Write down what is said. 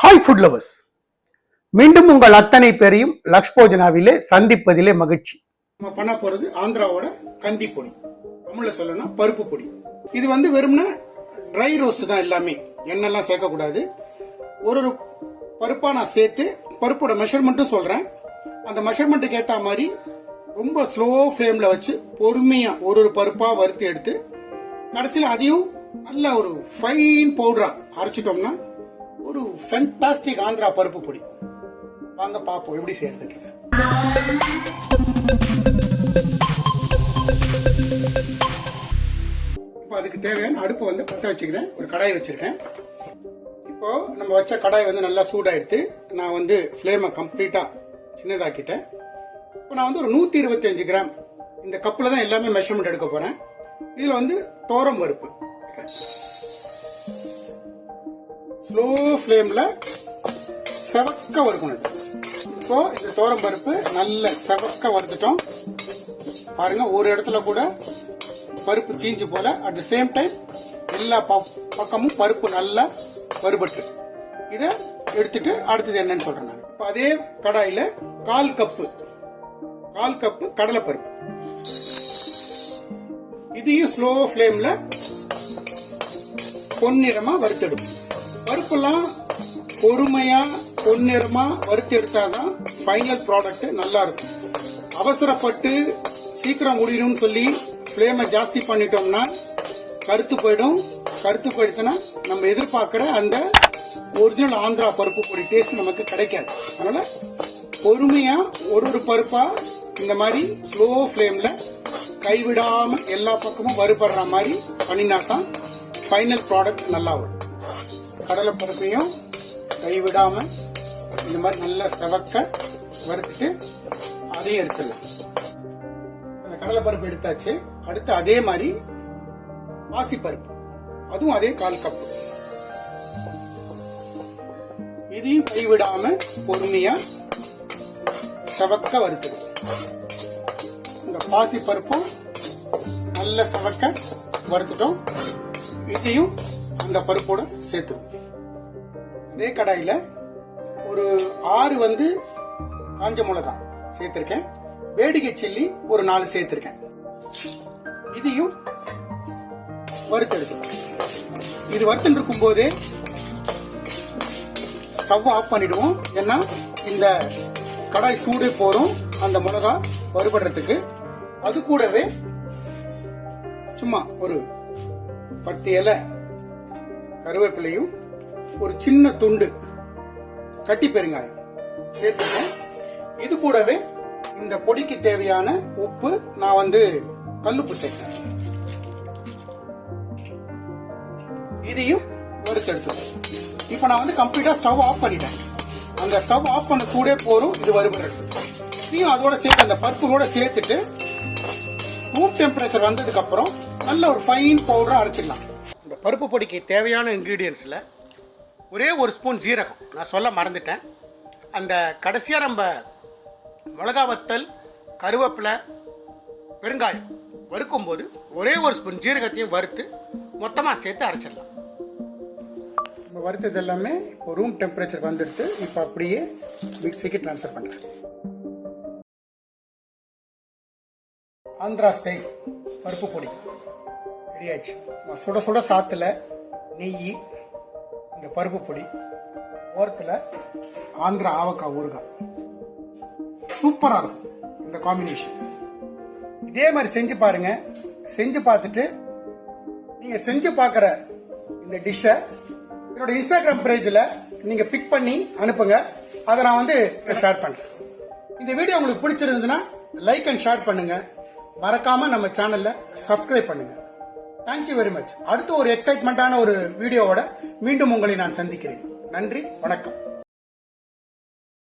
Hi food lovers மீண்டும் உங்கள் அத்தனை பேரையும் லக்ஷ்போஜனாவிலே சந்திப்பதிலே மகிழ்ச்சி. நம்ம பண்ண போறது ஆந்திராவோட கந்தி பொடி. தமிழ்ல சொல்லணும்னா பருப்பு பொடி. இது வந்து வெறும்னா ட்ரை ரோஸ்ட் தான் எல்லாமே. எண்ணெய்லாம் சேர்க்கக்கூடாது. ஒரு ஒரு பருப்பா நான் சேர்த்து பருப்போட மெஷர்மெண்ட்டும் சொல்றேன். அந்த மெஷர்மெண்ட்டுக்கு ஏற்ற மாதிரி ரொம்ப ஸ்லோ ஃப்ளேம்ல வச்சு பொறுமையா ஒரு ஒரு பருப்பா வறுத்து எடுத்து கடைசியில் அதையும் நல்ல ஒரு ஃபைன் பவுடரா அரைச்சிட்டோம்னா ஒரு ஃபென்டாஸ்டிக் ஆந்திரா பருப்பு பொடி. வாங்க பார்ப்போம் எப்படி செய்யறதுக்கு இப்போ அதுக்கு தேவையான அடுப்பு வந்து பற்ற வச்சுக்கிறேன். ஒரு கடாய் வச்சிருக்கேன். இப்போ நம்ம வச்ச கடாய் வந்து நல்லா சூடாயிடுத்து நான் வந்து ஃப்ளேமை கம்ப்ளீட்டா சின்னதாக்கிட்டேன். இப்போ நான் வந்து ஒரு நூத்தி இருபத்தஞ்சு கிராம் இந்த கப்பில் தான் எல்லாமே மெஷர்மெண்ட் எடுக்க போறேன். இதுல வந்து தோரம் பருப்பு. ஸ்லோ ஃப்ளேமில் செவக்க வறுக்கணும். இப்போ இந்த தோரம் பருப்பு நல்ல செவக்க வறுத்துட்டோம். பாருங்க ஒரு இடத்துல கூட பருப்பு தீஞ்சு போல. அட் த சேம் டைம் எல்லா பக்கமும் பருப்பு நல்லா வறுபட்டு. இதை எடுத்துட்டு அடுத்தது என்னன்னு சொல்றேன் நான். இப்போ அதே கடாயில கால் கப்பு கால் கப்பு கடலை பருப்பு இதையும் ஸ்லோ ஃப்ளேம்ல பொன்னிறமா வறுத்தெடுக்கும் பருப்பெல்லாம் பொறுமையா பொன்னிறமா வறுத்து எடுத்தாதான் ஃபைனல் ப்ராடக்ட் நல்லா இருக்கும் அவசரப்பட்டு சீக்கிரம் முடியணும்னு சொல்லி ஃப்ளேமை ஜாஸ்தி பண்ணிட்டோம்னா கருத்து போயிடும். கருத்து போயிடுச்சுன்னா நம்ம எதிர்பார்க்குற அந்த ஒரிஜினல் ஆந்திரா பருப்பு பொடி டேஸ்ட் நமக்கு கிடைக்காது. அதனால பொறுமையா ஒரு ஒரு பருப்பா இந்த மாதிரி ஸ்லோ ஃப்ளேம்ல கைவிடாம எல்லா பக்கமும் வறுபடுற மாதிரி பண்ணினாதான் ஃபைனல் ப்ராடக்ட் நல்லா வரும் கடலை பருப்பையும் கைவிடாம இந்த மாதிரி நல்லா செவக்க வறுத்துட்டு அதையும் எடுத்துடலாம். அந்த கடலை பருப்பு எடுத்தாச்சு. அடுத்து அதே மாதிரி பாசி பருப்பு அதுவும் அதே கால் கப்பு இதையும் கைவிடாம பொறுமையா செவக்க வறுத்துடு. இந்த பாசி பருப்பும் நல்ல செவக்க வறுத்துட்டோம். இதையும் அந்த பருப்போட சேர்த்துடும் அதே கடாயில் ஒரு ஆறு வந்து காஞ்ச மிளகா சேர்த்துருக்கேன். வேடிக்கை சில்லி ஒரு நாலு சேர்த்துருக்கேன். இதையும் வறுத்தெடுக்கணும் இது வறுத்துட்டு இருக்கும் போதே ஸ்டவ் ஆஃப் பண்ணிடுவோம். ஏன்னா இந்த கடாய் சூடு போகிறோம் அந்த மிளகா வறுபடுறதுக்கு. அது கூடவே சும்மா ஒரு பத்து இலை கருவேப்பிலையும் ஒரு சின்ன துண்டு கட்டி பெருங்காயம் சேர்த்துக்கேன் இது கூடவே இந்த பொடிக்கு தேவையான உப்பு நான் வந்து கல்லுப்பு சேர்க்கிறேன் இதையும் வறுத்தெடுத்துக்கணும் இப்போ நான் வந்து கம்ப்ளீட்டா ஸ்டவ் ஆஃப் பண்ணிட்டேன். அந்த ஸ்டவ் ஆஃப் பண்ண சூடே போரும் இது வறுபடுறது நீயும் அதோட சேர்த்து அந்த பருப்புகளோட சேர்த்துட்டு ரூம் டெம்பரேச்சர் வந்ததுக்கு அப்புறம் நல்ல ஒரு ஃபைன் பவுடரா அரைச்சிடலாம். இந்த பருப்பு பொடிக்கு தேவையான இன்க்ரீடியன்ஸில் ஒரே ஒரு ஸ்பூன் ஜீரகம். நான் சொல்ல மறந்துட்டேன். அந்த கடைசியாக நம்ம மிளகா வத்தல் கருவேப்பிலை பெருங்காயம் வறுக்கும்போது ஒரே ஒரு ஸ்பூன் ஜீரகத்தையும் வறுத்து மொத்தமாக சேர்த்து அரைச்சிடலாம். நம்ம வறுத்தது எல்லாமே இப்போ ரூம் டெம்பரேச்சர் வந்துடுது. இப்போ அப்படியே மிக்சிக்கு ட்ரான்ஸ்ஃபர் பண்ணுறேன் ஆந்திரா ஸ்டைல் பருப்பு பொடி. ரெடி ஆயிடுச்சு சும்மா சுட சுட சாத்துல நெய் இந்த பருப்பு பொடி ஓரத்தில் ஆந்திரா ஆவக்காய் ஊறுகாய். சூப்பராக இருக்கும் இந்த காம்பினேஷன் இதே மாதிரி செஞ்சு பாருங்க. செஞ்சு பார்த்துட்டு நீங்க செஞ்சு பார்க்குற இந்த டிஷ்ஷை என்னோட இன்ஸ்டாகிராம் பேஜில் நீங்க பிக் பண்ணி அனுப்புங்க. அதை நான் வந்து ஷேர் பண்றேன். இந்த வீடியோ உங்களுக்கு பிடிச்சிருந்ததுன்னா லைக் அண்ட் ஷேர் பண்ணுங்க. மறக்காம நம்ம சேனல்ல சப்ஸ்கிரைப் பண்ணுங்க. தேங்க்யூ வெரி மச் அடுத்து ஒரு எக்ஸைட்மெண்ட்டான ஒரு வீடியோவோட மீண்டும் உங்களை நான் சந்திக்கிறேன். நன்றி வணக்கம்.